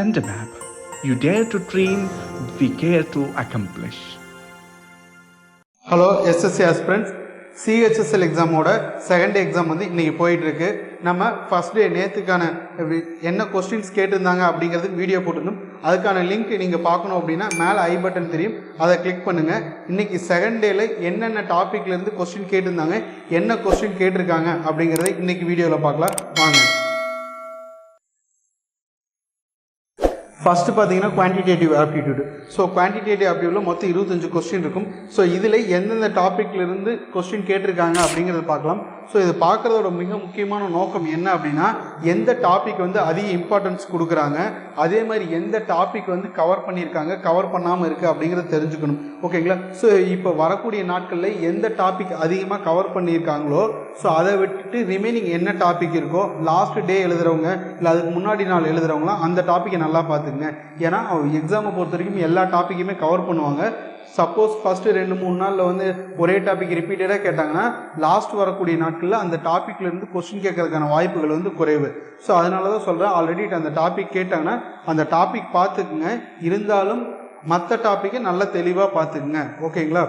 Centimap. You dare to dream, we care to accomplish. Hello SSC aspirants CHSL எக்ஸாமோட second day exam வந்து இன்றைக்கி போயிட்டுருக்கு. நம்ம first day நேற்றுக்கான வி- என்ன கொஸ்டின்ஸ் கேட்டிருந்தாங்க அப்படிங்கிறதுக்கு வீடியோ போட்டிருந்தோம். அதுக்கான லிங்க் நீங்கள் பார்க்கணும் அப்படின்னா மேலே ஐ பட்டன் தெரியும். அதை கிளிக் பண்ணுங்கள் இன்றைக்கி செகண்ட் டேயில் என்னென்ன டாப்பிக்லேருந்து கொஸ்டின் கேட்டிருந்தாங்க என்ன கொஸ்டின் கேட்டிருக்காங்க அப்படிங்கிறத இன்றைக்கி வீடியோவில் பார்க்கலாம் வாங்க ஃபஸ்ட்டு பார்த்தீங்கன்னா குவான்டிடேட்டிவ் ஆப்டிடியூடு ஸோ குவான்டிடேட்டிவ் ஆப்டிடியூடில் மொத்தம் இருபத்தஞ்சு கொஸ்டின் இருக்கும். ஸோ இதில் எந்தெந்த டாப்பிக்லேருந்து கொஸ்டின் கேட்டிருக்காங்க அப்படிங்கிறத பார்க்கலாம். ஸோ இது பார்க்குறதோட மிக முக்கியமான நோக்கம் என்ன அப்படின்னா எந்த டாபிக் வந்து அதிக இம்பார்ட்டன்ஸ் கொடுக்குறாங்க அதே மாதிரி எந்த டாபிக் வந்து கவர் பண்ணியிருக்காங்க கவர் பண்ணாமல் இருக்குது அப்படிங்கிறத தெரிஞ்சுக்கணும். ஓகேங்களா ஸோ இப்போ வரக்கூடிய நாட்களில் எந்த டாபிக் அதிகமாக கவர் பண்ணியிருக்காங்களோ ஸோ அதை விட்டுட்டு ரிமைனிங் என்ன டாபிக் இருக்கோ லாஸ்ட் டே எழுதுறவங்க இல்லை அதுக்கு முன்னாடி நாள் எழுதுறவங்களாம் அந்த டாப்பிக்கை நல்லா பார்த்துக்குங்க. ஏன்னா எக்ஸாமை பொறுத்த வரைக்கும் எல்லா டாப்பிக்குமே கவர் பண்ணுவாங்க. சப்போஸ் ஃபஸ்ட்டு ரெண்டு மூணு நாளில் வந்து ஒரே டாபிக் ரிப்பீட்டடாக கேட்டாங்கன்னா லாஸ்ட் வரக்கூடிய நாட்களில் அந்த டாப்பிக்லேருந்து கொஸ்டின் கேட்கறதுக்கான வாய்ப்புகள் வந்து குறைவு. ஸோ அதனால தான் சொல்கிறேன் ஆல்ரெடி அந்த டாபிக் கேட்டாங்கன்னா அந்த டாபிக் பார்த்துக்குங்க. இருந்தாலும் மற்ற டாப்பிக்கை நல்லா தெளிவாக பார்த்துக்குங்க. ஓகேங்களா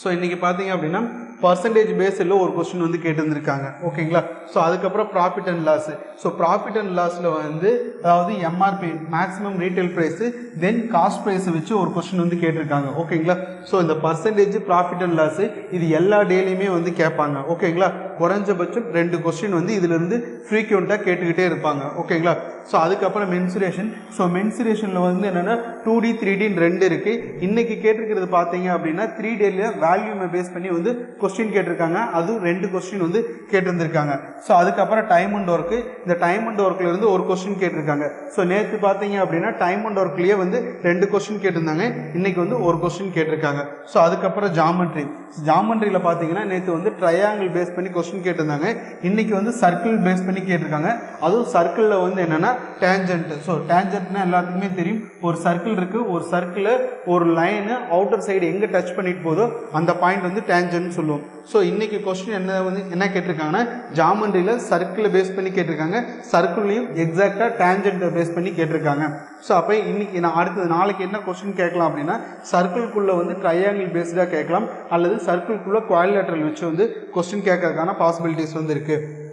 ஸோ இன்றைக்கி பார்த்தீங்க அப்படின்னா பர்சன்டேஜ் பேஸில் ஒரு கொஸ்டின் வந்து கேட்டிருந்திருக்காங்க. ஓகேங்களா ஸோ அதுக்கப்புறம் profit and loss so profit and லாஸில் வந்து அதாவது MRP maximum retail price then cost ப்ரைஸை வச்சு ஒரு கொஸ்டின் வந்து கேட்டிருக்காங்க. ஓகேங்களா ஸோ இந்த பர்சன்டேஜ் ப்ராஃபிட் அண்ட் லாஸு இது எல்லா டேலையுமே வந்து கேட்பாங்க. ஓகேங்களா குறைஞ்சபட்சம் ரெண்டு கொஸ்டின் வந்து இதிலிருந்து ஃப்ரீக்வெண்ட்டாக கேட்டுக்கிட்டே இருப்பாங்க. ஓகேங்களா ஸோ அதுக்கப்புறம் மென்சுரேஷன் ஸோ மென்சுரேஷனில் வந்து என்னென்னா டூ டி த்ரீ டின்னு ரெண்டு இருக்குது இன்றைக்கி கேட்டிருக்கிறது பார்த்தீங்க அப்படின்னா த்ரீ டேல வேல்யூமை பேஸ் பண்ணி வந்து கொஸ்டின் கொஸ்டின் கேட்டிருக்காங்க. அதுவும் ரெண்டு கொஸ்டின் வந்து கேட்டிருந்திருக்காங்க. ஸோ அதுக்கப்புறம் டைம் அண்ட் ஒர்க்கு இந்த டைம் அண்ட் ஒர்க்கில் இருந்து ஒரு கொஸ்டின் கேட்டிருக்காங்க. ஸோ நேற்று பார்த்தீங்க அப்படின்னா டைம் அண்ட் ஒர்க்லேயே வந்து ரெண்டு கொஸ்டின் கேட்டிருந்தாங்க. இன்னைக்கு வந்து ஒரு கொஸ்டின் கேட்டிருக்காங்க. ஸோ அதுக்கப்புறம் ஜாமெண்ட்ரி ஜாமெண்ட்ரியில் பார்த்தீங்கன்னா நேற்று வந்து ட்ரையாங்கிள் பேஸ் பண்ணி கொஸ்டின் கேட்டிருந்தாங்க. இன்னைக்கு வந்து சர்க்கிள் பேஸ் பண்ணி கேட்டிருக்காங்க. அதுவும் சர்க்கிளில் வந்து என்னென்னா டேஞ்சன்ட் ஸோ டேஞ்சன்ட்னா எல்லாத்துக்குமே தெரியும். ஒரு சர்க்கிள் இருக்குது ஒரு சர்க்கிளில் ஒரு லைனு அவுட்டர் சைடு எங்கே டச் பண்ணிட்டு போதோ அந்த பாயிண்ட் வந்து டேஞ்சன்ட்னு இருக்கும். ஸோ இன்றைக்கி கொஸ்டின் என்ன வந்து என்ன கேட்டிருக்காங்கன்னா ஜாமண்ட்ரியில் சர்க்கிளை பேஸ் பண்ணி கேட்டிருக்காங்க. சர்க்கிள்லையும் எக்ஸாக்டாக டேஞ்சண்ட்டை பேஸ் பண்ணி கேட்டிருக்காங்க. ஸோ அப்போ இன்னைக்கு நான் அடுத்தது நாளைக்கு என்ன கொஸ்டின் கேட்கலாம் அப்படின்னா சர்க்கிள்குள்ளே வந்து ட்ரையாங்கிள் பேஸ்டாக கேட்கலாம். அல்லது சர்க்கிள்குள்ளே குவாலிலேட்டரல் வச்சு வந்து கொஸ்டின் கேட்கறதுக்கான பாசிபிலிட்டிஸ் வந்து இருக்குது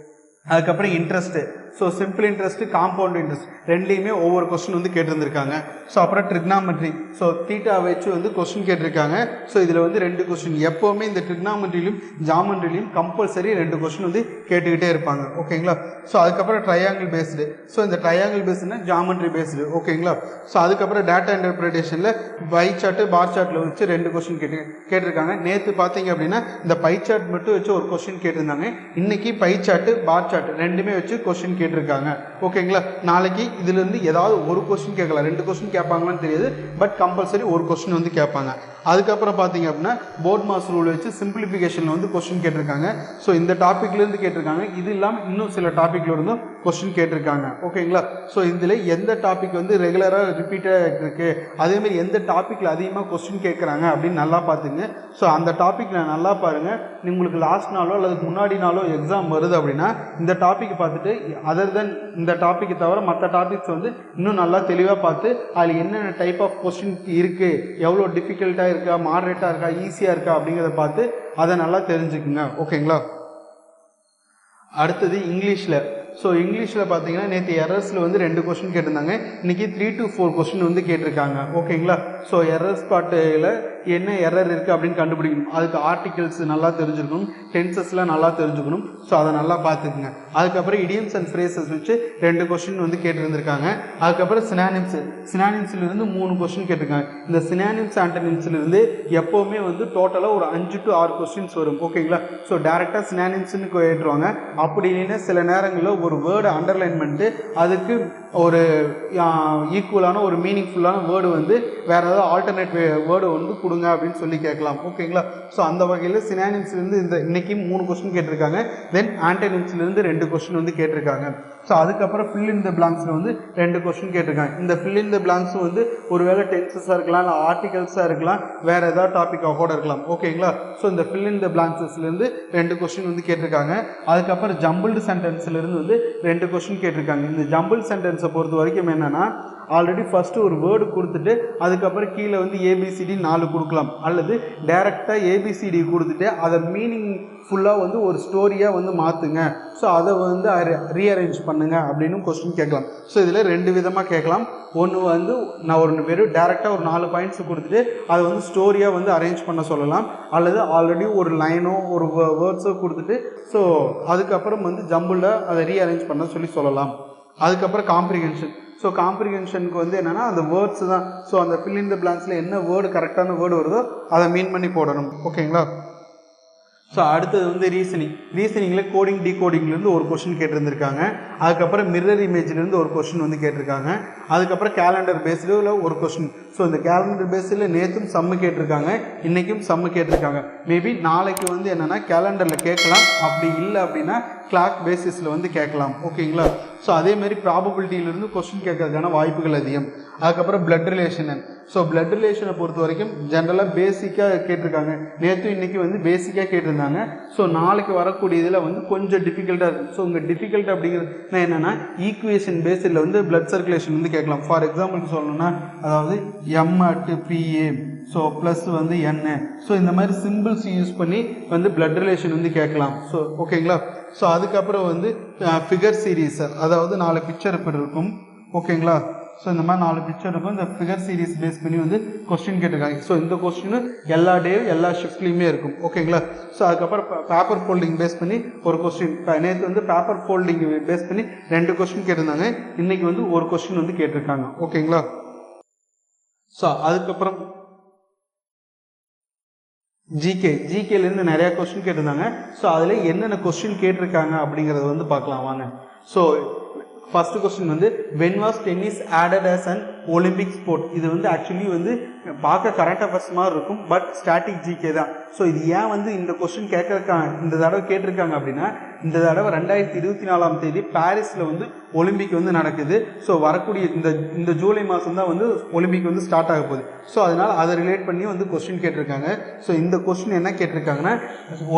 அதுக்கப்புறம் interest so simple interest compound interest ரெண்டுலேயுமே ஒவ்வொரு கொஸ்டின் வந்து கேட்டிருந்திருக்காங்க. ஸோ அப்புறம் ட்ரிக்னாமெட்ரி ஸோ தீட்டா வச்சு வந்து கொஸ்டின் கேட்டிருக்காங்க. ஸோ இதில் வந்து ரெண்டு கொஸ்டின் எப்போவுமே இந்த ட்ரிக்னாமெட்ரிலையும் ஜாமெண்ட்ரிலையும் கம்பல்சரி ரெண்டு கொஸ்டின் வந்து கேட்டுக்கிட்டே இருப்பாங்க. ஓகேங்களா ஸோ அதுக்கப்புறம் ட்ரையாங்கிள் பேஸ்டு ஸோ இந்த ட்ரையாங்கிள் பேஸ்டுனா ஜாமெண்ட்ரி பேஸ்டு ஓகேங்களா ஸோ அதுக்கப்புறம் டேட்டா இன்டர்பிரிட்டேஷனில் பை சார்ட்டு பார் சார்ட்டில் வச்சு ரெண்டு கொஸ்டின் கேட்டு கேட்டிருக்காங்க. நேற்று பார்த்தீங்க அப்படின்னா இந்த பை சார்ட் மட்டும் வச்சு ஒரு கொஸ்டின் கேட்டிருந்தாங்க. இன்னைக்கு பை சார்ட்டு பார் சார்ட் ரெண்டுமே வச்சு கொஸ்டின் கேட்டு கேட்டிருக்காங்க. ஓகேங்களா நாளைக்கு இதுலேருந்து ஏதாவது ஒரு கொஸ்டின் கேட்கலாம். ரெண்டு கொஸ்டின் கேட்பாங்களான்னு தெரியாது. பட் கம்பல்சரி ஒரு கொஸ்டின் வந்து கேட்பாங்க. அதுக்கப்புறம் பார்த்தீங்க அப்படின்னா போர்ட் மாஸ் ரூல் வச்சு சிம்பிளிஃபிகேஷனில் வந்து கொஸ்டின் கேட்டிருக்காங்க. ஸோ இந்த டாப்பிக்லேருந்து கேட்டிருக்காங்க. இது இல்லாமல் இன்னும் சில டாப்பிக்ல இருந்தும் கொஸ்டின் கேட்டிருக்காங்க. ஓகேங்களா ஸோ இதில் எந்த டாபிக் வந்து ரெகுலராக ரிப்பீட்டாக இருக்குது அதேமாதிரி எந்த டாப்பிக்கில் அதிகமாக கொஸ்டின் கேட்குறாங்க அப்படின்னு நல்லா பார்த்துங்க ஸோ அந்த டாபிக் நான் நல்லா பாருங்கள் உங்களுக்கு லாஸ்ட் நாளோ அல்லது முன்னாடி நாளோ எக்ஸாம் வருது அப்படின்னா இந்த டாபிக் பார்த்துட்டு அதர் தென் இந்த டாப்பிக்கை தவிர மற்ற டாபிக்ஸ் வந்து இன்னும் நல்லா தெளிவாக பார்த்து அதில் என்னென்ன டைப் ஆஃப் கொஸ்டின் இருக்குது எவ்வளோ டிஃபிகல்ட்டாக இருக்கா மாடரேட்டாக இருக்கா ஈஸியாக இருக்கா அப்படிங்கிறத பார்த்து அதை நல்லா தெரிஞ்சுக்குங்க. ஓகேங்களா? அடுத்தது இங்கிலீஷில். ஸோ இங்கிலீஷில் பார்த்தீங்கன்னா நேற்று எரர்ஸில் வந்து ரெண்டு கொஸ்டின் கேட்டிருந்தாங்க. இன்றைக்கி த்ரீ டு ஃபோர் கொஸ்டின் வந்து கேட்டிருக்காங்க. ஓகேங்களா? ஸோ எரர்ஸ் பாட்டில் என்ன எரர் இருக்குது அப்படின்னு கண்டுபிடிக்கணும். அதுக்கு ஆர்டிகல்ஸ் நல்லா தெரிஞ்சுக்கணும். டென்சஸ்லாம் நல்லா தெரிஞ்சுக்கணும். ஸோ அதை நல்லா பார்த்துக்குங்க. அதுக்கப்புறம் இடியம்ஸ் அண்ட் ஃப்ரேசஸ் வச்சு ரெண்டு கொஸ்டின் வந்து கேட்டிருந்திருக்காங்க. அதுக்கப்புறம் சினானிம்ஸ் சினானிம்ஸ்லேருந்து மூணு கொஸ்டின் கேட்டிருக்காங்க. இந்த சினானிம்ஸ் ஆண்டனிம்ஸ்லேருந்து எப்போவுமே வந்து டோட்டலாக ஒரு அஞ்சு டு ஆறு கொஸ்டின்ஸ் வரும். ஓகேங்களா ஸோ டேரெக்டாக சினானிம்ஸ்னு கேட்டுருவாங்க. அப்படி இல்லைன்னா சில நேரங்களில் ஒரு வேர்டு அண்டர்லைன் பண்ணிட்டு அதுக்கு ஒரு ஈக்குவலான ஒரு மீனிங்ஃபுல்லான வேர்டு வந்து வேற ஏதாவது ஆல்டர்னேட் வேர்டு வந்து கொடுங்க அப்படின்னு சொல்லி கேட்கலாம். ஓகேங்களா? ஸோ அந்த வகையில் சினானிம்ஸ்லேருந்து இந்த இன்னைக்கு மூணு கொஸ்டின் கேட்டிருக்காங்க. தென் ஆன்டனிம்ஸ்லேருந்து ரெண்டு கொஸ்டின் வந்து கேட்டிருக்காங்க. ஸோ அதுக்கப்புறம் ஃபில் இன் த பிளாங்க்ஸில் வந்து ரெண்டு கொஸ்டின் கேட்டிருக்காங்க. இந்த ஃபில் இன் த பிளாங்க்ஸ் வந்து ஒருவேளை டென்சஸாக இருக்கலாம் இல்லை ஆர்டிகல்ஸாக இருக்கலாம் வேற ஏதாவது டாப்பிக்காக கூட இருக்கலாம். ஓகேங்களா? ஸோ இந்த ஃபில் இன் த பிளாங்க்ஸஸ்லேருந்து ரெண்டு கொஸ்டின் வந்து கேட்டிருக்காங்க. அதுக்கப்புறம் ஜம்பிள்டு சென்டென்ஸ்லேருந்து வந்து ரெண்டு கொஸ்டின் கேட்டிருக்காங்க. இந்த ஜம்பிள் சென்டென்ஸை பொறுத்த வரைக்கும் என்னென்னா ஆல்ரெடி ஃபஸ்ட்டு ஒரு வேர்டு கொடுத்துட்டு அதுக்கப்புறம் கீழே வந்து ஏபிசிடி நாலு கொடுக்கலாம். அல்லது டைரெக்டாக ஏபிசிடி கொடுத்துட்டு அதை மீனிங் ஃபுல்லாக வந்து ஒரு ஸ்டோரியாக வந்து மாற்றுங்க ஸோ அதை வந்து ரீஅரேஞ்ச் பண்ணுங்க அப்படின்னு கொஸ்டின் கேட்கலாம். ஸோ இதில் ரெண்டு விதமாக கேட்கலாம். ஒன்று வந்து நான் ஒரு வெறும் டேரெக்டாக ஒரு நாலு பாயிண்ட்ஸ் கொடுத்துட்டு அதை வந்து ஸ்டோரியாக வந்து அரேஞ்ச் பண்ண சொல்லலாம். அல்லது ஆல்ரெடி ஒரு லைனோ ஒரு வேர்ட்ஸோ கொடுத்துட்டு ஸோ அதுக்கப்புறம் வந்து ஜம்பிளில் அதை ரீஅரேஞ்ச் பண்ண சொல்லி சொல்லலாம். அதுக்கப்புறம் காம்ப்ரிஹென்ஷன் ஸோ காம்ப்ரிஹென்ஷனுக்கு வந்து என்னென்னா அந்த வேர்ட்ஸ் தான். ஸோ அந்த ஃபில் இன் த பிளான்ஸில் என்ன வேர்டு கரெக்டான வேர்டு வருதோ அதை மீன் பண்ணி போடணும். ஓகேங்களா ஸோ அடுத்தது வந்து ரீசனிங் ரீசனிங்கில் கோடிங் டிகோடிங்லேருந்து ஒரு கொஷின் கேட்டிருந்திருக்காங்க. அதுக்கப்புறம் மிரர் இமேஜ்லேருந்து ஒரு கொஷின் வந்து கேட்டிருக்காங்க. அதுக்கப்புறம் கேலண்டர் பேஸ்டில் ஒரு கொஷின் ஸோ இந்த கேலண்டர் பேஸில் நேற்றும் சம்மு கேட்டிருக்காங்க. இன்றைக்கும் சம்மு கேட்டிருக்காங்க. மேபி நாளைக்கு வந்து என்னென்னா கேலண்டரில் கேட்கலாம். அப்படி இல்லை அப்படின்னா கிளாக் பேசிஸில் வந்து கேட்கலாம். ஓகேங்களா ஸோ அதேமாரி ப்ராபபிலிட்டியிலேருந்து கொஸ்டின் கேட்கறதுக்கான வாய்ப்புகள் அதிகம். அதுக்கப்புறம் பிளட் ரிலேஷன் ஸோ பிளட் ரிலேஷனை பொறுத்த வரைக்கும் ஜென்ரலாக பேசிக்காக கேட்டிருக்காங்க. நேற்று இன்றைக்கி வந்து பேசிக்காக கேட்டிருந்தாங்க. ஸோ நாளைக்கு வரக்கூடிய இதில் வந்து கொஞ்சம் டிஃபிகல்ட்டாக இருக்கும் ஸோ உங்கள் டிஃபிகல்ட் அப்படிங்கிறது என்னென்னா ஈக்குவேஷன் பேஸில் வந்து பிளட் சர்க்குலேஷன் வந்து கேட்கலாம். ஃபார் எக்ஸாம்பிளுக்கு சொல்லணும்னா அதாவது M at BA so plus வந்து என்ன ஸோ இந்த மாதிரி சிம்பிள்ஸ் யூஸ் பண்ணி வந்து பிளட் ரிலேஷன் வந்து கேட்கலாம். ஸோ ஓகேங்களா ஸோ அதுக்கப்புறம் வந்து ஃபிகர் சீரீஸ் அதாவது நாலு பிக்சர் இப்படி இருக்கும். ஓகேங்களா ஸோ இந்த மாதிரி நாலு பிக்சர் இருக்கும். இந்த ஃபிகர் சீரிஸ் பேஸ் பண்ணி வந்து கொஸ்டின் கேட்டிருக்காங்க. ஸோ இந்த கொஸ்டின் எல்லா டே எல்லா ஷிஃப்ட்லேயுமே இருக்கும். ஓகேங்களா ஸோ அதுக்கப்புறம் பேப்பர் ஃபோல்டிங் பேஸ் பண்ணி ஒரு கொஸ்டின் நேற்று வந்து பேப்பர் ஃபோல்டிங் பேஸ் பண்ணி ரெண்டு கொஸ்டின் கேட்டிருந்தாங்க. இன்னைக்கு வந்து ஒரு கொஸ்டின் வந்து கேட்டிருக்காங்க. ஓகேங்களா ஸோ அதுக்கப்புறம் ஜிகே ஜிகேலேருந்து நிறையா கொஸ்டின் கேட்டிருந்தாங்க. ஸோ அதில் என்னென்ன கொஸ்டின் கேட்டிருக்காங்க அப்படிங்கிறத வந்து பார்க்கலாம். வாங்க. ஸோ ஃபர்ஸ்ட் கொஸ்டின் வந்து when was tennis added as an Olympic sport இது வந்து ஆக்சுவலி வந்து பார்க்க கரண்ட் அஃபேர்ஸ் மாதிரி இருக்கும் பட் ஸ்டாட்டிக் ஜிகே தான். ஸோ இது ஏன் வந்து இந்த கொஸ்டின் கேட்கறக்காங்க இந்த தடவை கேட்டிருக்காங்க அப்படின்னா இந்த தடவை ரெண்டாயிரத்தி இருபத்தி நாலாம் தேதி பாரிஸில் வந்து ஒலிம்பிக் வந்து நடக்குது. ஸோ வரக்கூடிய இந்த இந்த ஜூலை மாதம் தான் வந்து ஒலிம்பிக் வந்து ஸ்டார்ட் ஆக போகுது. ஸோ அதனால் அதை ரிலேட் பண்ணி வந்து கொஸ்டின் கேட்டிருக்காங்க. ஸோ இந்த கொஸ்டின் என்ன கேட்டிருக்காங்கன்னா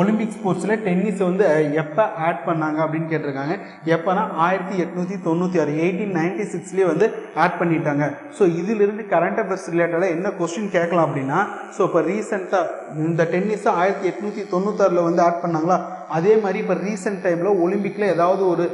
ஒலிம்பிக் ஸ்போர்ட்ஸில் டென்னிஸை வந்து எப்போ ஆட் பண்ணாங்க அப்படின்னு கேட்டிருக்காங்க. எப்போனா ஆயிரத்தி எட்நூற்றி தொண்ணூற்றி ஆறு எயிட்டீன் நைன்டி சிக்ஸ்லேயே வந்து ஆட் பண்ணிட்டாங்க. ஸோ இதிலிருந்து கரண்ட் அஃபேர்ஸ் ரிலேட்டடாக என்ன கொஸ்டின் கேட்கலாம் அப்படின்னா ஸோ இப்போ ரீசெண்டாக இந்த டென்னிஸை ஆயிரத்தி எட்நூற்றி தொண்ணூத்தாறில் வந்து ஆட் பண்ணாங்களா? அதே மாதிரி இப்போ ரீசெண்ட் டைமில் ஒலிம்பிக்கில் ஏதாவது ஒரு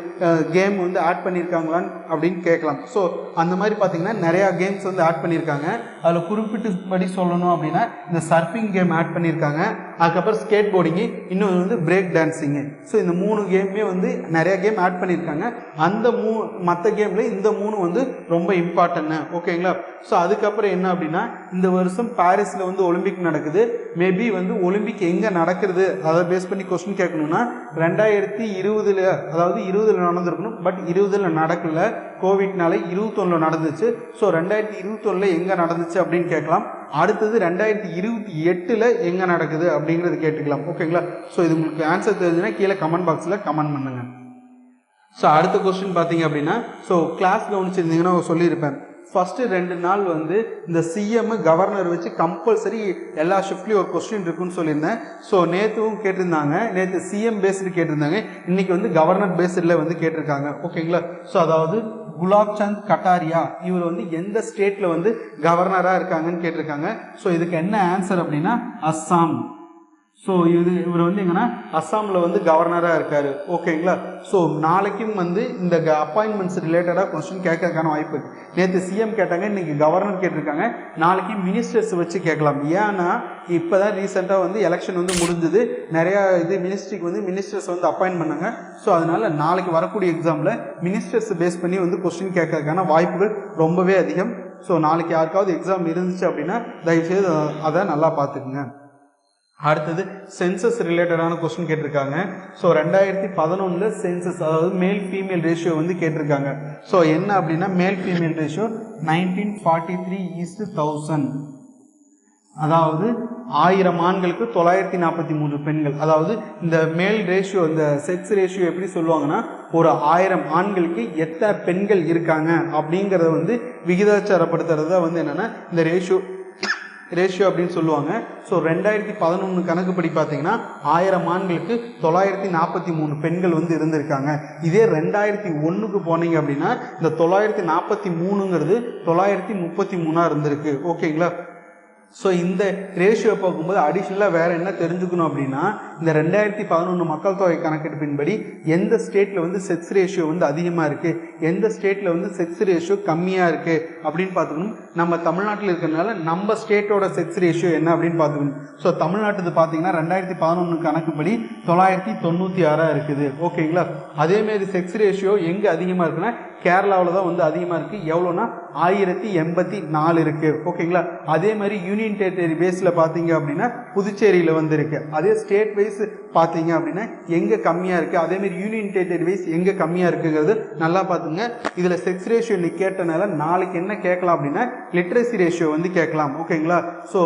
கேம் வந்து ஆட் பண்ணியிருக்காங்களான்னு அப்படின்னு கேட்கலாம். ஸோ அந்த மாதிரி பார்த்தீங்கன்னா நிறையா கேம்ஸ் வந்து ஆட் பண்ணியிருக்காங்க அதில் குறிப்பிட்டபடி சொல்லணும் அப்படின்னா இந்த சர்ஃபிங் கேம் ஆட் பண்ணியிருக்காங்க அதுக்கப்புறம் ஸ்கேட் போர்டிங்கு இன்னொன்று வந்து பிரேக் டான்ஸிங்கு ஸோ இந்த மூணு கேமுமே வந்து நிறையா கேம் ஆட் பண்ணியிருக்காங்க அந்த மூ மற்ற கேமில் இந்த மூணு வந்து ரொம்ப இம்பார்ட்டன்னு ஓகேங்களா ஸோ அதுக்கப்புறம் என்ன அப்படின்னா இந்த வருஷம் பாரிஸில் வந்து ஒலிம்பிக் நடக்குது. மேபி வந்து ஒலிம்பிக் எங்கே நடக்கிறது? அதை பேஸ் பண்ணி கொஸ்டின் கேட்கணும். கேட்கணும்னா ரெண்டாயிரத்தி இருபதுல அதாவது இருபதில் நடந்திருக்கணும் பட் இருபதில் நடக்கல. கோவிட்னால இருபத்தொன்னில் நடந்துச்சு. ஸோ ரெண்டாயிரத்தி இருபத்தொன்னில் எங்கே நடந்துச்சு அப்படின்னு கேட்கலாம். அடுத்தது ரெண்டாயிரத்தி இருபத்தி எட்டில் எங்கே நடக்குது அப்படிங்கிறது கேட்டுக்கலாம். ஓகேங்களா? ஸோ இது உங்களுக்கு ஆன்சர் தெரிஞ்சுன்னா கீழே கமெண்ட் பாக்ஸில் கமெண்ட் பண்ணுங்கள் ஸோ அடுத்த கொஸ்டின் பார்த்தீங்க அப்படின்னா ஸோ கிளாஸ் கவனிச்சிருந்தீங்கன்னா சொல்லியிருப்பேன். ஃபஸ்ட்டு ரெண்டு நாள் வந்து இந்த சிஎம் கவர்னர் வச்சு கம்பல்சரி எல்லா ஷிஃப்ட்லேயும் ஒரு கொஸ்டின் இருக்குன்னு சொல்லியிருந்தேன். ஸோ நேற்றுவும் கேட்டிருந்தாங்க. நேற்று சிஎம் பேஸ்டு கேட்டிருந்தாங்க. இன்னைக்கு வந்து கவர்னர் பேஸ்டில் வந்து கேட்டிருக்காங்க. ஓகேங்களா ஸோ அதாவது குலாப் சந்த் கட்டாரியா இவர் வந்து எந்த ஸ்டேட்டில் வந்து கவர்னராக இருக்காங்கன்னு கேட்டிருக்காங்க. ஸோ இதுக்கு என்ன ஆன்சர் அப்படின்னா அஸ்ஸாம். ஸோ இது இவர் வந்து எங்கன்னா அஸ்ஸாமில் வந்து கவர்னராக இருக்கார். ஓகேங்களா ஸோ நாளைக்கும் வந்து இந்த அப்பாயின்மெண்ட்ஸ் ரிலேட்டடாக கொஸ்டின் கேட்கறதுக்கான வாய்ப்பு நேற்று சிஎம் கேட்டாங்க இன்றைக்கி கவர்னர் கேட்டிருக்காங்க. நாளைக்கு மினிஸ்டர்ஸ் வச்சு கேட்கலாம். ஏன்னா இப்போ தான் ரீசெண்டாக வந்து எலெக்ஷன் வந்து முடிஞ்சது. நிறையா இது மினிஸ்ட்ரிக்கு வந்து மினிஸ்டர்ஸ் வந்து அப்பாயின் பண்ணாங்க. ஸோ அதனால் நாளைக்கு வரக்கூடிய எக்ஸாமில் மினிஸ்டர்ஸ் பேஸ் பண்ணி வந்து கொஸ்டின் கேட்கறதுக்கான வாய்ப்புகள் ரொம்பவே அதிகம். ஸோ நாளைக்கு யாருக்காவது எக்ஸாம் இருந்துச்சு அப்படின்னா தயவுசெய்து அதை நல்லா பார்த்துக்குங்க. அடுத்தது சென்சஸ் ரிலேட்டடான கொஸ்டின் கேட்டிருக்காங்க. ஸோ ரெண்டாயிரத்தி பதினொன்றில் சென்சஸ் அதாவது மேல் ஃபீமேல் ரேஷியோ வந்து கேட்டிருக்காங்க. ஸோ என்ன அப்படின்னா male female ratio nineteen forty three east thousand அதாவது ஆயிரம் ஆண்களுக்கு தொள்ளாயிரத்தி நாற்பத்தி மூணு பெண்கள். அதாவது இந்த மேல் ரேஷியோ இந்த செக்ஸ் ரேஷியோ எப்படி சொல்லுவாங்கன்னா ஒரு ஆயிரம் ஆண்களுக்கு எத்தனை பெண்கள் இருக்காங்க அப்படிங்கிறத வந்து விகிதாச்சாரப்படுத்துறத வந்து என்னென்னா இந்த ரேஷியோ ரேஷியோ அப்படின்னு சொல்லுவாங்க. ஸோ ரெண்டாயிரத்தி பதினொன்று கணக்குப்படி பார்த்தீங்கன்னா ஆயிரம் ஆண்களுக்கு தொள்ளாயிரத்தி நாற்பத்தி மூணு பெண்கள் வந்து இருந்திருக்காங்க. இதே ரெண்டாயிரத்தி ஒன்றுக்கு போனீங்க அப்படின்னா இந்த தொள்ளாயிரத்தி நாற்பத்தி மூணுங்கிறது தொள்ளாயிரத்தி முப்பத்தி மூணாக இருந்திருக்கு. ஓகேங்களா ஸோ இந்த ரேஷியோ பார்க்கும்போது அடிஷ்னலாக வேறு என்ன தெரிஞ்சுக்கணும் அப்படின்னா இந்த ரெண்டாயிரத்தி பதினொன்று மக்கள் தொகை கணக்கெடுப்பின்படி எந்த ஸ்டேட்டில் வந்து செக்ஸ் ரேஷியோ வந்து அதிகமாக இருக்குது எந்த ஸ்டேட்டில் வந்து செக்ஸ் ரேஷியோ கம்மியாக இருக்குது அப்படின்னு பார்த்துக்கணும். நம்ம தமிழ்நாட்டில் இருக்கிறதுனால நம்ம ஸ்டேட்டோட செக்ஸ் ரேஷியோ என்ன அப்படின்னு பார்த்துக்கணும். ஸோ தமிழ்நாட்டுது பார்த்தீங்கன்னா ரெண்டாயிரத்தி பதினொன்று கணக்குப்படி தொள்ளாயிரத்தி தொண்ணூற்றி ஆறாக இருக்குது. ஓகேங்களா அதேமாரி செக்ஸ் ரேஷியோ எங்கே அதிகமாக இருக்குன்னா கேரளாவில் தான் வந்து அதிகமாக இருக்குது எவ்வளோனா ஆயிரத்தி எண்பத்தி நாலு இருக்குது ஓகேங்களா? அதே மாதிரி யூனியன் டெரிட்டரி பேஸில் பார்த்தீங்க அப்படின்னா புதுச்சேரியில் வந்து அதே ஸ்டேட் வைஸ் பார்த்தீங்க அப்படின்னா எங்கே கம்மியாக இருக்குது அதே மாதிரி யூனியன் டெரிட்டரி வைஸ் எங்கே கம்மியாக இருக்குங்கிறது நல்லா பார்த்துங்க இதில் செக்ஸ் ரேஷியோ நீ கேட்டனால நாளைக்கு என்ன கேட்கலாம் அப்படின்னா லிட்ரஸி ரேஷியோ வந்து கேட்கலாம். ஓகேங்களா? ஸோ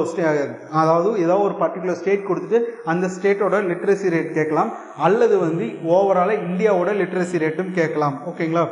அதாவது ஏதாவது ஒரு பர்டிகுலர் ஸ்டேட் கொடுத்துட்டு அந்த ஸ்டேட்டோட லிட்ரஸி ரேட் கேட்கலாம். அல்லது வந்து ஓவராலாக இந்தியாவோட லிட்ரஸி ரேட்டும் கேட்கலாம். ஓகேங்களா?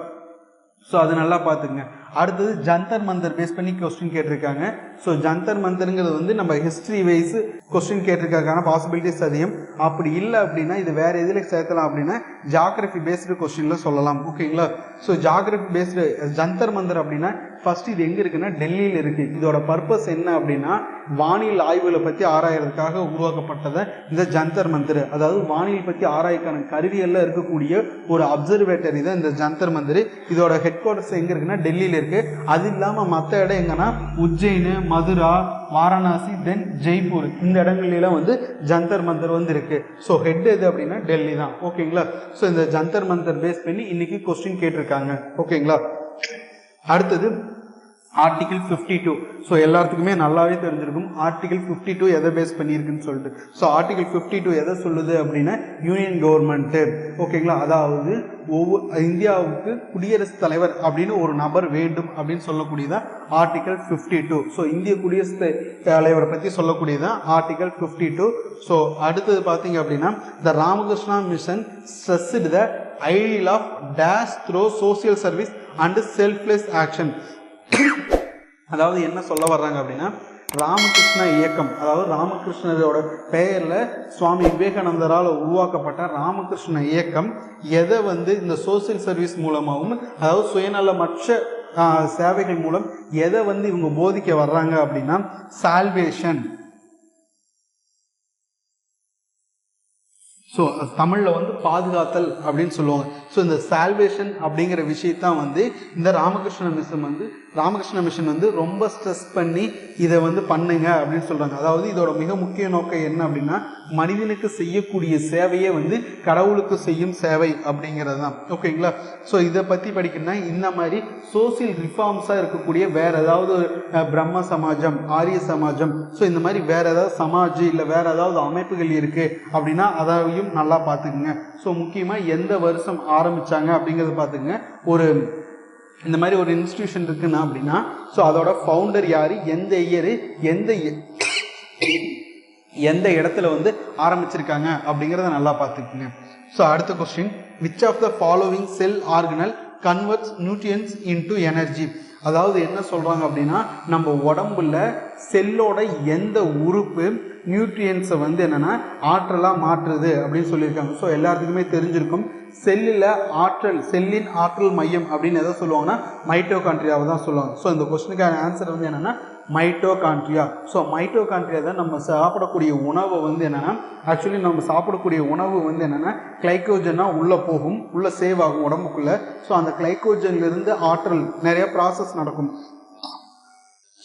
ஸோ அது நல்லா பார்த்துங்க அடுத்தது ஜந்தர் மந்தர் பேஸ் பண்ணி கொஸ்டின் கேட்டிருக்காங்க. ஸோ ஜந்தர் மந்தருங்கிறது வந்து நம்ம ஹிஸ்ட்ரி வைஸ் கொஸ்டின் கேட்டிருக்கிறதுக்கான பாசிபிலிட்டிஸ் அதிகம். அப்படி இல்லை அப்படின்னா இது வேற எதில் சேர்த்தலாம் அப்படின்னா ஜாகிரபி பேஸ்டு கொஸ்டின்ல சொல்லலாம். ஓகேங்களா so geography based Jantar Mantar அப்படின்னா ஃபர்ஸ்ட் இது எங்க இருக்குன்னா டெல்லியில் இருக்கு. இதோட பர்பஸ் என்ன அப்படின்னா வானியல் ஆய்வுகளை பற்றி ஆராயறதுக்காக உருவாக்கப்பட்டதை இந்த ஜந்தர் மந்திர் அதாவது வானியல் பற்றி ஆராய்க்கான கருவியெல்லாம் இருக்கக்கூடிய ஒரு அப்சர்வேட்டரி தான் இந்த ஜந்தர் மந்திர் இதோட ஹெட் குவார்டர்ஸ் எங்க இருக்குன்னா டெல்லியில் இருக்கு. அது இல்லாமல் மற்ற இடம் எங்கன்னா உஜ்ஜைனு மதுரா வாரணாசி தென் ஜெய்ப்பூர். இந்த இடங்கள்லாம் வந்து ஜந்தர் மந்தர் வந்து இருக்கு ஸோ ஹெட் எது அப்படின்னா டெல்லி தான். ஓகேங்களா ஸோ இந்த ஜந்தர் மந்தர் பேஸ் பண்ணி இன்னைக்கு கொஸ்டின் கேட்டிருக்காங்க. ஓகேங்களா அடுத்தது ஆர்டிகிள் ஃபிஃப்டி டூ ஸோ எல்லாத்துக்குமே நல்லாவே தெரிஞ்சிருக்கும். ஆர்டிகிள் ஃபிஃப்டி டூ எதை பேஸ் பண்ணியிருக்குன்னு சொல்லிட்டு. ஸோ ஆர்டிகிள் ஃபிஃப்டி டூ எதை சொல்லுது அப்படின்னா யூனியன் கவர்மெண்ட்டு ஓகேங்களா அதாவது ஒவ்வொரு இந்தியாவுக்கு குடியரசுத் தலைவர் அப்படின்னு ஒரு நபர் வேண்டும் அப்படின்னு சொல்லக்கூடியதான் ஆர்டிகல் ஃபிஃப்டி டூ ஸோ இந்திய குடியரசுத் தலைவரை பற்றி சொல்லக்கூடியதான் ஆர்டிகல் ஃபிஃப்டி டூ ஸோ அடுத்தது பார்த்தீங்க அப்படின்னா the Ramakrishna mission stressed the ideal of dash through social service and selfless action அதாவது என்ன சொல்ல வர்றாங்க அப்படின்னா ராமகிருஷ்ண இயக்கம் அதாவது ராமகிருஷ்ணரோட பெயரில் சுவாமி விவேகானந்தரால் உருவாக்கப்பட்ட ராமகிருஷ்ண இயக்கம் எதை வந்து இந்த சோசியல் சர்வீஸ் மூலமாகவும் அதாவது சுயநலமற்ற மற்ற சேவைகள் மூலம் எதை வந்து இவங்க போதிக்க வர்றாங்க அப்படின்னா சால்வேஷன் ஸோ தமிழில் வந்து பாதுகாத்தல் அப்படின்னு சொல்லுவாங்க. ஸோ இந்த சால்வேஷன் அப்படிங்கிற விஷயத்தான் வந்து இந்த ராமகிருஷ்ண மிஷன் வந்து ராமகிருஷ்ண மிஷன் வந்து ரொம்ப ஸ்ட்ரெஸ் பண்ணி இதை வந்து பண்ணுங்க அப்படின்னு சொல்கிறாங்க அதாவது இதோட மிக முக்கிய நோக்கம் என்ன அப்படின்னா மனிதனுக்கு செய்யக்கூடிய சேவையே வந்து கடவுளுக்கு செய்யும் சேவை அப்படிங்கிறது தான் ஓகேங்களா ஸோ இதை பற்றி படிக்கணும்னா இந்த மாதிரி சோசியல் ரிஃபார்ம்ஸாக இருக்கக்கூடிய வேற ஏதாவது பிரம்ம சமாஜம் ஆரிய சமாஜம் ஸோ இந்த மாதிரி வேற ஏதாவது சமாஜ் இல்லை வேற ஏதாவது அமைப்புகள் இருக்குது அப்படின்னா அதையும் நல்லா பார்த்துக்குங்க. ஸோ முக்கியமாக எந்த வருஷம் ஆரம்பிச்சாங்க அப்படிங்கிறத பார்த்துக்குங்க. ஒரு இந்த மாதிரி ஒரு இன்ஸ்டிடியூஷன் இருக்குன்னா அப்படின்னா ஸோ அதோட ஃபவுண்டர் யார் எந்த இயரு எந்த இய- எந்த இடத்துல வந்து ஆரம்பிச்சிருக்காங்க அப்படிங்கிறத நல்லா பார்த்துக்குங்க. ஸோ அடுத்த question which of the following cell organelle converts nutrients into energy அதாவது என்ன சொல்கிறாங்க அப்படின்னா நம்ம உடம்புல செல்லோட எந்த உறுப்பு நியூட்ரியன்ஸை வந்து என்னென்னா ஆற்றலாக மாற்றுது அப்படின்னு சொல்லியிருக்காங்க. ஸோ எல்லாத்துக்குமே தெரிஞ்சிருக்கும். செல்லில் ஆற்றல் செல்லின் ஆற்றல் மையம் அப்படின்னு எதை சொல்லுவாங்கன்னா மைட்டோகான்ட்ரியாவை தான் சொல்லுவாங்க. ஸோ இந்த கொஸ்டினுக்கான ஆன்சர் வந்து என்னென்னா மைட்டோகான்ட்ரியா ஸோ மைட்டோகான்ட்ரியா தான் நம்ம சாப்பிடக்கூடிய உணவை வந்து என்னென்னா ஆக்சுவலி நம்ம சாப்பிடக்கூடிய உணவு வந்து என்னென்னா கிளைக்கோஜனாக உள்ளே போகும் உள்ளே சேவ் ஆகும் உடம்புக்குள்ளே. ஸோ அந்த கிளைக்கோஜன்லேருந்து ஆற்றல் நிறைய ப்ராசஸ் நடக்கும்.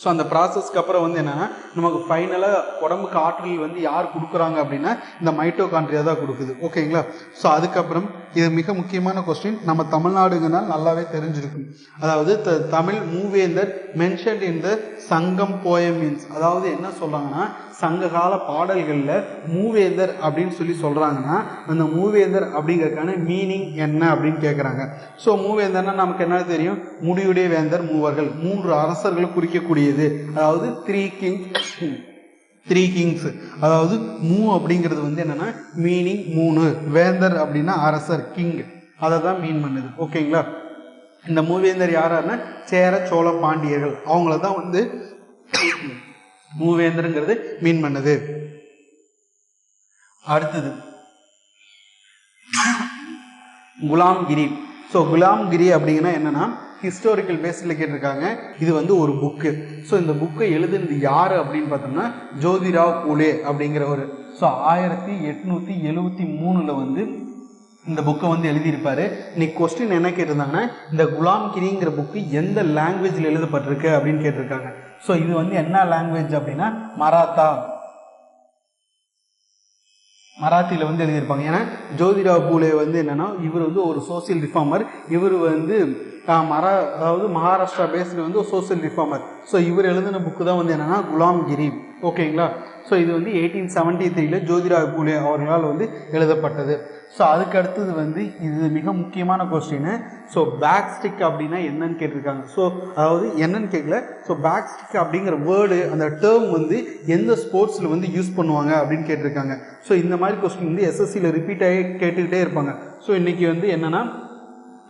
ஸோ அந்த ப்ராசஸ்க்கு அப்புறம் வந்து என்னன்னா நமக்கு ஃபைனலாக உடம்புக்கு ஆற்றல் வந்து யார் கொடுக்குறாங்க அப்படின்னா இந்த மைட்டோகான்ட்ரியா தான் கொடுக்குது. ஓகேங்களா ஸோ அதுக்கப்புறம் இது மிக முக்கியமான கொஸ்டின் நம்ம தமிழ்நாடுங்கனால் நல்லாவே தெரிஞ்சிருக்கும். அதாவது த- தமிழ் மூவேந்தர் மென்ஷன்ட் இன் த சங்கம் போயம் மீன்ஸ் அதாவது என்ன சொல்கிறாங்கன்னா சங்ககால பாடல்களில் மூவேந்தர் அப்படின்னு சொல்லி சொல்கிறாங்கன்னா அந்த மூவேந்தர் அப்படிங்கிறதுக்கான மீனிங் என்ன அப்படின்னு கேட்குறாங்க ஸோ மூவேந்தர்னா நமக்கு என்ன தெரியும்? முடியுடைய வேந்தர் மூவர்கள். மூன்று அரசர்களை குறிக்கக்கூடியது. அதாவது த்ரீ கிங் த்ரீ கிங்ஸ் அதாவது மூ அப்படிங்கிறது வந்து என்னென்னா மீனிங் மூணு. வேந்தர் அப்படின்னா அரசர் கிங் அதை தான் மீன் பண்ணுது ஓகேங்களா இந்த மூவேந்தர் யாராருன்னா சேர சோழ பாண்டியர்கள். அவங்கள தான் வந்து மூவேந்தருங்கிறது மீன் பண்ணுது அடுத்தது. குலாம்கிரி. ஸோ குலாம்கிரி அப்படிங்கன்னா என்னன்னா ஹிஸ்டாரிக்கல் பேஸில் கேட்டிருக்காங்க. இது வந்து ஒரு புக்கு ஸோ இந்த புக்கை எழுதுனது யார் அப்படின்னு பார்த்தோம்னா ஜோதிராவ் பூலே அப்படிங்கிற ஒரு ஸோ ஆயிரத்தி எட்நூற்றி எழுவத்தி மூணில் வந்து இந்த புக்கை வந்து எழுதியிருப்பாரு. இன்னைக்கு கொஸ்டின் என்ன கேட்டிருந்தாங்கன்னா இந்த குலாம்கிரிங்கிற புக்கு எந்த லாங்குவேஜில் எழுதப்பட்டிருக்கு அப்படின்னு கேட்டிருக்காங்க. ஸோ இது வந்து என்ன லாங்குவேஜ் அப்படின்னா மராத்தா. மராத்தியில் வந்து எழுதியிருப்பாங்க. ஏன்னா ஜோதிரா பூலே வந்து என்னன்னா இவர் வந்து ஒரு சோசியல் ரிஃபார்மர் இவர் வந்து மரா அதாவது மகாராஷ்டிரா பேஸ்டு வந்து ஒரு சோசியல் ரிஃபார்மர் ஸோ இவர் எழுதின புக்கு தான் வந்து என்னன்னா குலாம்கிரி. ஓகேங்களா ஸோ இது வந்து எயிட்டீன் செவன்ட்டி த்ரீல ஜோதிரா பூலே அவர்களால் வந்து எழுதப்பட்டது. ஸோ அதுக்கு அடுத்தது வந்து இது மிக முக்கியமான கொஸ்டின் ஸோ பேக் ஸ்டிக் அப்படின்னா என்னன்னு கேட்டிருக்காங்க. ஸோ அதாவது என்னன்னு கேட்கல ஸோ பேக் ஸ்டிக் அப்படிங்கிற வேர்டு அந்த டேர்ம் வந்து எந்த ஸ்போர்ட்ஸில் வந்து யூஸ் பண்ணுவாங்க அப்படின்னு கேட்டிருக்காங்க. ஸோ இந்த மாதிரி கொஸ்டின் வந்து எஸ்எஸ்சியில் ரிப்பீட் ஆகி கேட்டுக்கிட்டே இருப்பாங்க. ஸோ இன்றைக்கி வந்து என்னென்னா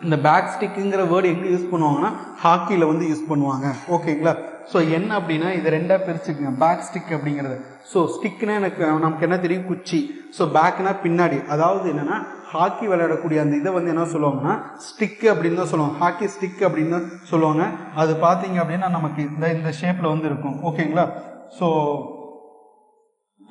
இந்த பேக் ஸ்டிக்குங்கிற வேர்டு எங்கே யூஸ் பண்ணுவாங்கன்னா ஹாக்கியில் வந்து யூஸ் பண்ணுவாங்க. ஓகேங்களா ஸோ என்ன அப்படின்னா இது ரெண்டாக பிரிச்சுக்குங்க. பேக் ஸ்டிக் அப்படிங்கிறது. ஸோ ஸ்டிக்னா எனக்கு நமக்கு என்ன தெரியும்? குச்சி. ஸோ பேக்னா பின்னாடி. அதாவது என்னென்னா ஹாக்கி விளையாடக்கூடிய அந்த இதை வந்து என்ன சொல்லுவாங்கன்னா ஸ்டிக் அப்படின்னு தான் சொல்லுவாங்க. ஹாக்கி ஸ்டிக் அப்படின்னு தான் சொல்லுவாங்க. அது பார்த்தீங்க அப்படின்னா நமக்கு இந்த இந்த ஷேப்பில் வந்து இருக்கும். ஓகேங்களா ஸோ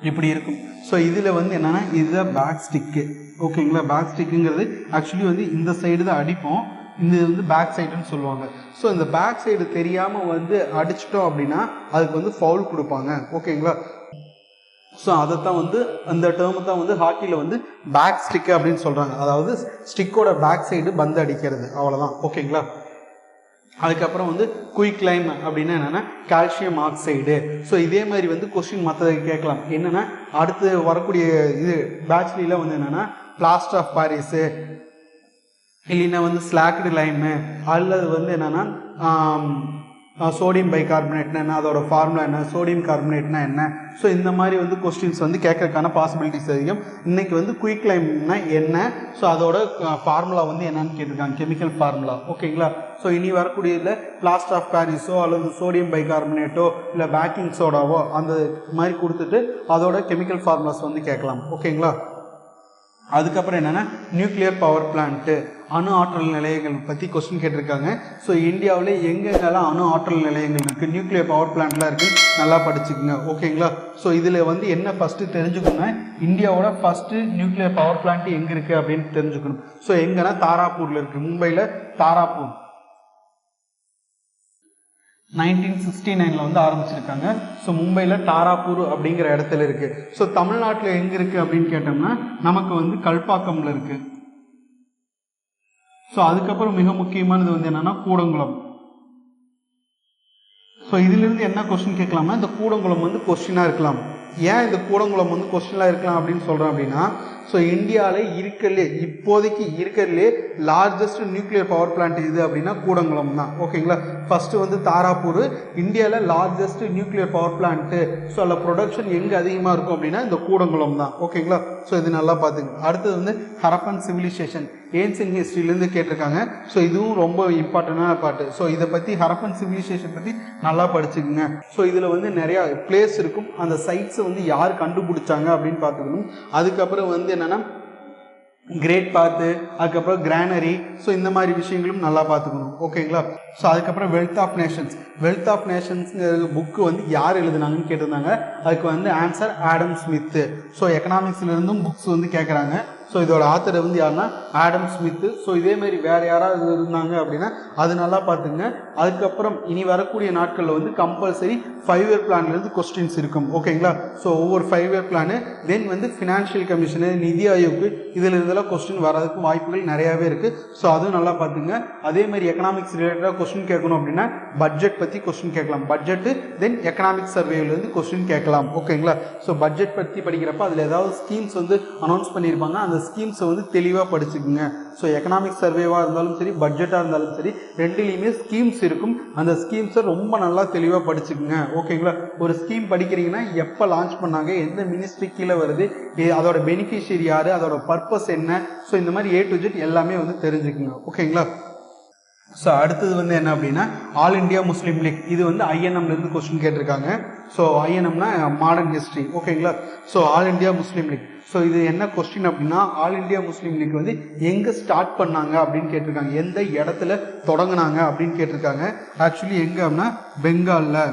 இப்படி இருக்கும். ஸோ இதில் வந்து என்னென்னா இதுதான் பேக் ஸ்டிக்கு ஓகேங்களா பேக் ஸ்டிக்குங்கிறது ஆக்சுவலி வந்து இந்த சைடு தான் அடிப்போம். இந்த இது வந்து பேக் சைடுன்னு சொல்லுவாங்க. ஸோ இந்த பேக் சைடு தெரியாமல் வந்து அடிச்சிட்டோம் அப்படின்னா அதுக்கு வந்து ஃபவுல் கொடுப்பாங்க. ஓகேங்களா ஸோ அதைத்தான் வந்து அந்த டேர்மை தான் வந்து ஹாக்கியில் வந்து பேக் ஸ்டிக்கு அப்படின்னு சொல்கிறாங்க அதாவது ஸ்டிக்கோட பேக் சைடு பந்து அடிக்கிறது. அவ்வளோதான் ஓகேங்களா அதுக்கப்புறம் வந்து குயிக் லைம் அப்படின்னா என்னென்னா கால்சியம் ஆக்சைடு ஸோ இதே மாதிரி வந்து கொஸ்டின் மற்றதை கேட்கலாம். என்னென்னா அடுத்து வரக்கூடிய இது பேச்சுலியில் வந்து என்னென்னா பிளாஸ்ட் ஆஃப் பாரிஸு இல்லைன்னா வந்து ஸ்லாக்டு லைமு அல்லது வந்து என்னென்னா சோடியம் பைகார்பனேட்னா என்ன? அதோட ஃபார்முலா என்ன? சோடியம் கார்பனேட்னா என்ன? ஸோ இந்த மாதிரி வந்து கொஸ்டின்ஸ் வந்து கேட்கறதுக்கான பாசிபிலிட்டிஸ் அதிகம். இன்னைக்கு வந்து குயிக் கிளைம்னா என்ன? ஸோ அதோட ஃபார்முலா வந்து என்னன்னு கேட்டிருக்காங்க. கெமிக்கல் ஃபார்முலா ஓகேங்களா ஸோ இனி வரக்கூடியதில் பிளாஸ்ட் ஆஃப் பாரிஸோ அல்லது சோடியம் பைகார்பனேட்டோ இல்லை பேக்கிங் சோடாவோ அந்த மாதிரி கொடுத்துட்டு அதோட கெமிக்கல் ஃபார்முலாஸ் வந்து கேட்கலாம். ஓகேங்களா அதுக்கப்புறம் என்னென்னா நியூக்ளியர் பவர் பிளான்ட்டு அணு ஆற்றல் நிலையங்கள் பற்றி கொஸ்டின் கேட்டிருக்காங்க. ஸோ இந்தியாவில் எங்கெங்கெல்லாம் அணு ஆற்றல் நிலையங்கள் இருக்குது நியூக்ளியர் பவர் பிளான்ட்லாம் இருக்குது நல்லா படிச்சுக்குங்க. ஓகேங்களா ஸோ இதில் வந்து என்ன ஃபஸ்ட்டு தெரிஞ்சுக்கணும்னா இந்தியாவோட ஃபஸ்ட்டு நியூக்ளியர் பவர் பிளான்ட் எங்கே இருக்குது அப்படின்னு தெரிஞ்சுக்கணும். ஸோ எங்கன்னா தாராப்பூரில் இருக்குது மும்பையில் தாராப்பூர். நைன்டீன் சிக்ஸ்டி நைனில் வந்து ஆரம்பிச்சிருக்காங்க. ஸோ மும்பையில் தாராப்பூர் அப்படிங்கிற இடத்துல இருக்குது ஸோ தமிழ்நாட்டில் எங்கே இருக்குது அப்படின்னு கேட்டோம்னா நமக்கு வந்து கல்பாக்கமில் இருக்குது ஸோ அதுக்கப்புறம் மிக முக்கியமானது வந்து என்னன்னா கூடங்குளம். ஸோ இதிலிருந்து என்ன கொஸ்டின் கேட்கலாம்னா இந்த கூடங்குளம் வந்து கொஸ்டினாக இருக்கலாம். ஏன் இந்த கூடங்குளம் வந்து கொஸ்டினாக இருக்கலாம் அப்படின்னு சொல்கிறேன் அப்படின்னா ஸோ இந்தியாவில் இருக்கிறதுலே இப்போதைக்கு இருக்கிறதுலே லார்ஜஸ்ட் நியூக்ளியர் பவர் பிளான்ட் இது அப்படின்னா கூடங்குளம் தான். ஓகேங்களா ஃபஸ்ட்டு வந்து தாராப்பூர் இந்தியாவில் largest nuclear power plant so அதில் ப்ரொடக்ஷன் எங்கே அதிகமாக இருக்கும் அப்படின்னா இந்த கூடங்குளம் தான். ஓகேங்களா ஸோ இது நல்லா பார்த்துங்க. அடுத்தது வந்து ஹரப்பன் சிவிலைசேஷன் ஏன்சியன் ஹிஸ்ட்ரியிலேருந்து கேட்டிருக்காங்க. ஸோ இதுவும் ரொம்ப இம்பார்ட்டண்டான பாட்டு ஸோ இதை பற்றி ஹரப்பன் சிவிலைசேஷன் பற்றி நல்லா படிச்சுக்குங்க. ஸோ இதில் வந்து நிறையா பிளேஸ் இருக்கும். அந்த சைட்ஸை வந்து யார் கண்டுபிடிச்சாங்க அப்படின்னு பார்த்துக்கணும். அதுக்கப்புறம் வந்து என்னென்னா கிரேட் பாத்து அதுக்கப்புறம் கிரானரி ஸோ இந்த மாதிரி விஷயங்களும் நல்லா பார்த்துக்கணும். ஓகேங்களா ஸோ அதுக்கப்புறம் wealth of nations wealth of நேஷன்ஸ்ங்கிற book வந்து யார் எழுதுனாங்கன்னு கேட்டிருந்தாங்க. அதுக்கு வந்து ஆன்சர் ஆடம் ஸ்மித்து ஸோ எக்கனாமிக்ஸ்லேருந்தும் புக்ஸ் வந்து கேட்குறாங்க. ஸோ இதோட ஆத்தர் வந்து யாருன்னா? ஆடம் ஸ்மித்து ஸோ இதேமாரி வேறு யாராவது இருந்தாங்க அப்படின்னா அது நல்லா பார்த்துங்க. அதுக்கப்புறம் இனி வரக்கூடிய நாட்களில் வந்து கம்பல்சரி ஃபைவ் இயர் பிளான்லேருந்து கொஸ்டின்ஸ் இருக்கும். ஓகேங்களா ஸோ ஒவ்வொரு ஃபைவ் இயர் பிளானு தென் வந்து ஃபினான்ஷியல் கமிஷனு நிதி ஆயோக்கு இதில் இதெல்லாம் கொஸ்டின் வரதுக்கு வாய்ப்புகள் நிறையாவே இருக்குது ஸோ அதுவும் நல்லா பார்த்துங்க. அதே மாதிரி எக்கனாமிக்ஸ் ரிலேட்டடாக கொஸ்டின் கேட்கணும் அப்படின்னா பட்ஜெட் பற்றி கொஸ்டின் கேட்கலாம். பட்ஜெட்டு தென் எக்கனாமிக் சர்வேலேருந்து கொஸ்டின் கேட்கலாம். ஓகேங்களா ஸோ பட்ஜெட் பற்றி படிக்கிறப்ப அதில் ஏதாவது ஸ்கீம்ஸ் வந்து அனௌன்ஸ் பண்ணியிருப்பாங்க. அந்த ஸ்கீம்ஸை வந்து தெளிவாக படிச்சுக்குங்க. ஸோ எக்கனாமிக் சர்வேவாக இருந்தாலும் சரி பட்ஜெட்டாக இருந்தாலும் சரி ரெண்டுலேயுமே ஸ்கீம்ஸ் இருக்கும். அந்த ஸ்கீம்ஸை ரொம்ப நல்லா தெளிவாக படிச்சுக்குங்க. ஓகேங்களா ஒரு ஸ்கீம் படிக்கிறீங்கன்னா எப்போ லான்ச் பண்ணாங்க எந்த மினிஸ்ட்ரி கீழே வருது அதோட பெனிஃபிஷியரி யார் அதோட பர்பஸ் என்ன? ஸோ இந்த மாதிரி ஏ டு ஜெட் எல்லாமே வந்து தெரிஞ்சுக்குங்க. ஓகேங்களா ஸோ அடுத்தது வந்து என்ன அப்படின்னா ஆல் இந்தியா முஸ்லீம் லீக் இது வந்து ஐஎன்எம்லேருந்து கொஸ்டின் கேட்டிருக்காங்க. ஸோ ஐஎன்எம்னா மாடர்ன் ஹிஸ்ட்ரி ஓகேங்களா so All India Muslim league so இது என்ன கொஸ்டின் அப்படின்னா ஆல் இந்தியா முஸ்லீம் லீக் வந்து எங்கே ஸ்டார்ட் பண்ணாங்க அப்படின்னு கேட்டிருக்காங்க. எந்த இடத்துல தொடங்கினாங்க அப்படின்னு கேட்டிருக்காங்க. ஆக்சுவலி எங்கே அப்படின்னா பெங்காலில்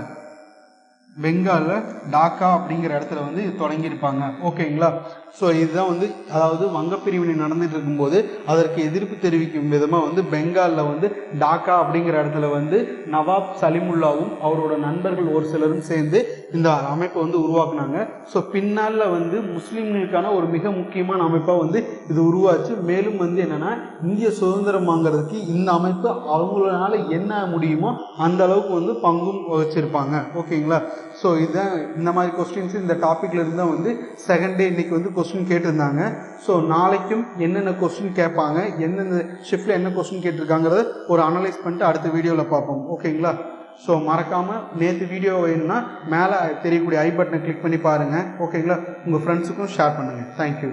பெங்காலில் டாக்கா அப்படிங்கிற இடத்துல வந்து தொடங்கியிருப்பாங்க. ஓகேங்களா ஸோ இதுதான் வந்து அதாவது வங்கப்பிரிவினை நடந்துட்டு இருக்கும்போது அதற்கு எதிர்ப்பு தெரிவிக்கும் விதமாக வந்து பெங்காலில் வந்து டாக்கா அப்படிங்கிற இடத்துல வந்து நவாப் சலிமுல்லாவும் அவரோட நண்பர்கள் ஒரு சிலரும் சேர்ந்து இந்த அமைப்பை வந்து உருவாக்குனாங்க. ஸோ பின்னால் வந்து முஸ்லீம்களுக்கான ஒரு மிக முக்கியமான அமைப்பாக வந்து இது உருவாச்சு. மேலும் வந்து என்னென்னா இந்திய சுதந்திரம் வாங்குறதுக்கு இந்த அமைப்பு அவங்களால என்ன முடியுமோ அந்த அளவுக்கு வந்து பங்கும் வச்சிருப்பாங்க. ஓகேங்களா? ஸோ இதுதான் இந்த மாதிரி கொஸ்டின்ஸ் இந்த டாப்பிக்கில் இருந்தால் வந்து செகண்ட் டே இன்றைக்கி வந்து கொஸ்டின் கேட்டிருந்தாங்க. ஸோ நாளைக்கும் என்னென்ன கொஸ்டின் கேட்பாங்க எந்தெந்த ஷிஃப்ட்டில் என்ன கொஸ்டின் கேட்டிருக்காங்கிறத ஒரு அனலைஸ் பண்ணிட்டு அடுத்த வீடியோவில் பார்ப்போம். ஓகேங்களா ஸோ மறக்காமல் நேற்று வீடியோ வேணும்னா மேலே தெரியக்கூடிய ஐ பட்டனை கிளிக் பண்ணி பாருங்கள் ஓகேங்களா உங்கள் ஃப்ரெண்ட்ஸுக்கும் ஷேர் பண்ணுங்கள் தேங்க்யூ